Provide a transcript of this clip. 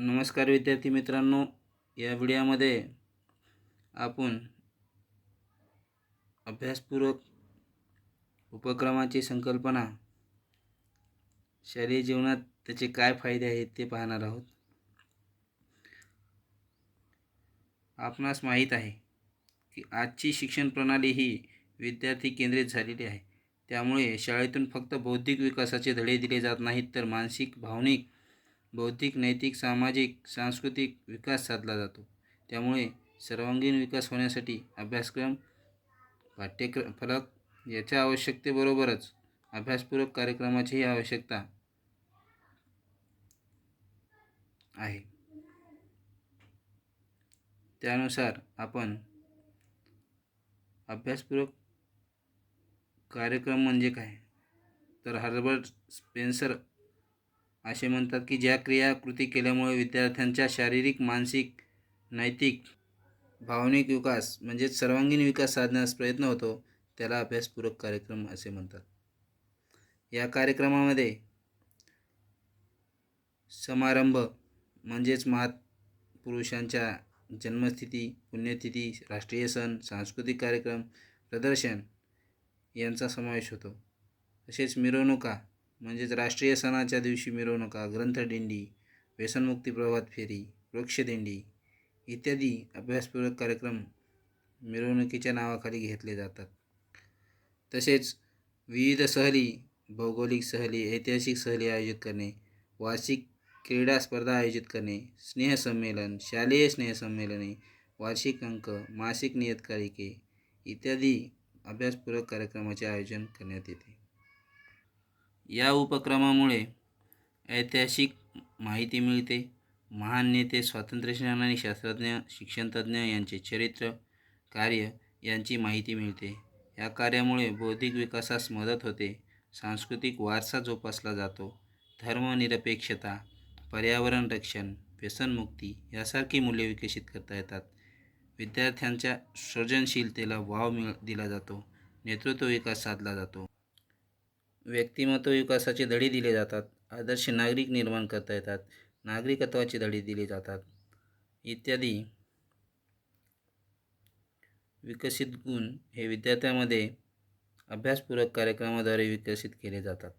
नमस्कार विद्यार्थी मित्रांनो या व्हिडिओमध्ये आपण अभ्यासपूर्वक उपक्रमाची संकल्पना शालेय जीवनात त्याचे काय फायदे आहेत ते पाहणार आहोत. आपणास माहीत आहे की आजची शिक्षण प्रणाली ही विद्यार्थी केंद्रित झालेली आहे. त्यामुळे शाळेतून फक्त बौद्धिक विकासाचे धडे दिले जात नाहीत तर मानसिक भावनिक बौद्धिक नैतिक सामाजिक सांस्कृतिक विकास साधला जातो. त्यामुळे सर्वांगीण विकास होण्यासाठी अभ्यासक्रम पाठ्यक्रम फलक याच्या आवश्यकतेबरोबरच अभ्यासपूरक कार्यक्रमाचीही आवश्यकता आहे. त्यानुसार आपण अभ्यासपूरक कार्यक्रम म्हणजे काय? तर हर्बर्ट स्पेन्सर असे म्हणतात की ज्या क्रिया कृती केल्यामुळे विद्यार्थ्यांच्या शारीरिक मानसिक नैतिक भावनिक विकास म्हणजेच सर्वांगीण विकास साधण्यास प्रयत्न होतो त्याला अभ्यासपूरक कार्यक्रम असे म्हणतात. या कार्यक्रमामध्ये समारंभ म्हणजेच महापुरुषांच्या जन्मस्थिती पुण्यतिथी राष्ट्रीय सण सांस्कृतिक कार्यक्रम प्रदर्शन यांचा समावेश होतो. तसेच मिरवणुका म्हणजेच राष्ट्रीय सणाच्या दिवशी मिरवणुका ग्रंथदिंडी व्यसनमुक्ती प्रभात फेरी वृक्षदिंडी इत्यादी अभ्यासपूरक कार्यक्रम मिरवणुकीच्या नावाखाली घेतले जातात. तसेच विविध सहली भौगोलिक सहली ऐतिहासिक सहली आयोजित करणे वार्षिक क्रीडा स्पर्धा आयोजित करणे स्नेहसंमेलन शालेय स्नेहसंमेलने वार्षिक अंक मासिक नियतकालिके इत्यादी अभ्यासपूरक कार्यक्रमाचे आयोजन करण्यात येते. या उपक्रमामुळे ऐतिहासिक माहिती मिळते. महान नेते स्वातंत्र्यसेनानी शास्त्रज्ञ शिक्षणतज्ज्ञ यांचे चरित्र कार्य यांची माहिती मिळते. या कार्यामुळे बौद्धिक विकासास मदत होते. सांस्कृतिक वारसा जोपासला जातो. धर्मनिरपेक्षता पर्यावरण रक्षण व्यसनमुक्ती यासारखी मूल्ये विकसित करता येतात. विद्यार्थ्यांच्या सृजनशीलतेला वाव मिळ दिला जातो. नेतृत्व विकास साधला जातो. व्यक्तिमत्व विकासाचे धडे दिले जातात. आदर्श नागरिक निर्माण करता येतात. नागरिकत्वाचे धडे दिले जातात. इत्यादी. विकसित गुण हे विद्यार्थ्यांमध्ये अभ्यासपूरक कार्यक्रमाद्वारे विकसित केले जातात.